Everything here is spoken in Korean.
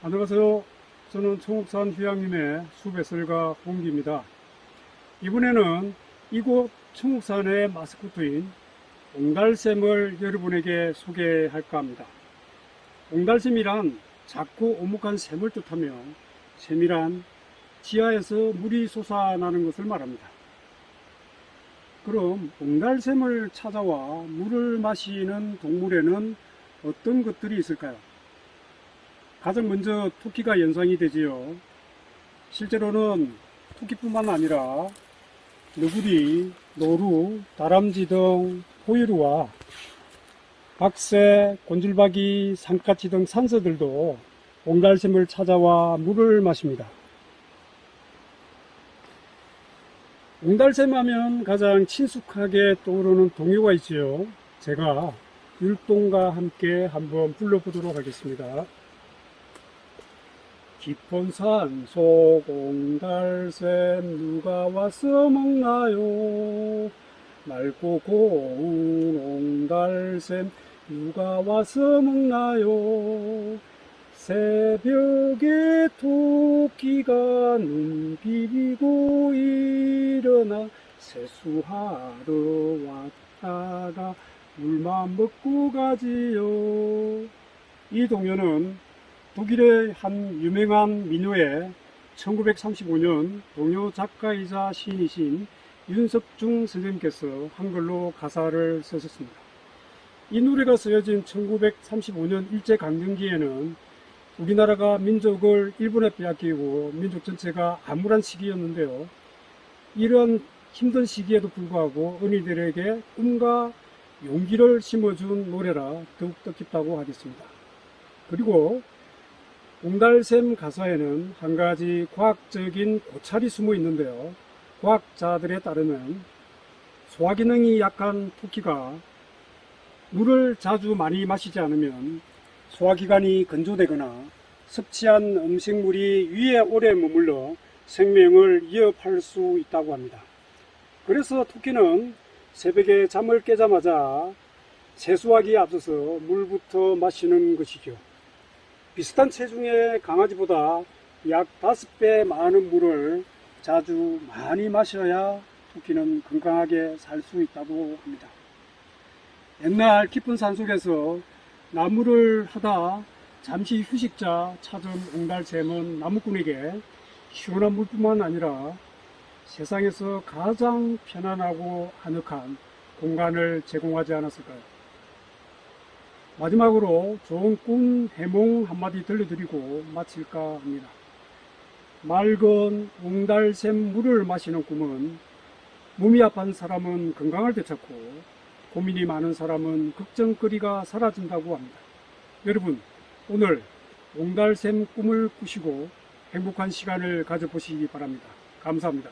안녕하세요. 저는 청옥산 휴양림의 수배설가 홍기입니다. 이번에는 이곳 청옥산의 마스코트인 옹달샘을 여러분에게 소개할까 합니다. 옹달샘이란 작고 오목한 샘을 뜻하며 샘이란 지하에서 물이 솟아나는 것을 말합니다. 그럼 옹달샘을 찾아와 물을 마시는 동물에는 어떤 것들이 있을까요? 가장 먼저 토끼가 연상이 되지요. 실제로는 토끼뿐만 아니라 너구리, 노루, 다람쥐 등 포유류와 박새, 곤줄박이, 산까치 등 산새들도 옹달샘을 찾아와 물을 마십니다. 옹달샘 하면 가장 친숙하게 떠오르는 동요가 있지요. 제가 율동과 함께 한번 불러보도록 하겠습니다. 깊은 산속 옹달샘 누가 와서 먹나요? 맑고 고운 옹달샘 누가 와서 먹나요? 새벽에 토끼가 눈 비비고 일어나 세수하러 왔다가 물만 먹고 가지요. 이 동요는 독일의 한 유명한 민요의 1935년 동요 작가이자 시인이신 윤석중 선생님께서 한글로 가사를 쓰셨습니다. 이 노래가 쓰여진 1935년 일제강점기에는 우리나라가 민족을 일본에 빼앗기고 민족 전체가 암울한 시기였는데요. 이런 힘든 시기에도 불구하고 은희들에게 꿈과 용기를 심어준 노래라 더욱 뜻깊다고 하겠습니다. 그리고 옹달샘 가사에는 한 가지 과학적인 고찰이 숨어 있는데요. 과학자들에 따르면 소화 기능이 약한 토끼가 물을 자주 많이 마시지 않으면 소화기관이 건조되거나 섭취한 음식물이 위에 오래 머물러 생명을 위협할 수 있다고 합니다. 그래서 토끼는 새벽에 잠을 깨자마자 세수하기에 앞서서 물부터 마시는 것이죠. 비슷한 체중의 강아지보다 약 5배 많은 물을 자주 많이 마셔야 토끼는 건강하게 살 수 있다고 합니다. 옛날 깊은 산속에서 나무를 하다 잠시 휴식자 찾은 옹달샘은 나무꾼에게 시원한 물뿐만 아니라 세상에서 가장 편안하고 아늑한 공간을 제공하지 않았을까요? 마지막으로 좋은 꿈 해몽 한마디 들려드리고 마칠까 합니다. 맑은 옹달샘 물을 마시는 꿈은 몸이 아픈 사람은 건강을 되찾고 고민이 많은 사람은 걱정거리가 사라진다고 합니다. 여러분, 오늘 옹달샘 꿈을 꾸시고 행복한 시간을 가져보시기 바랍니다. 감사합니다.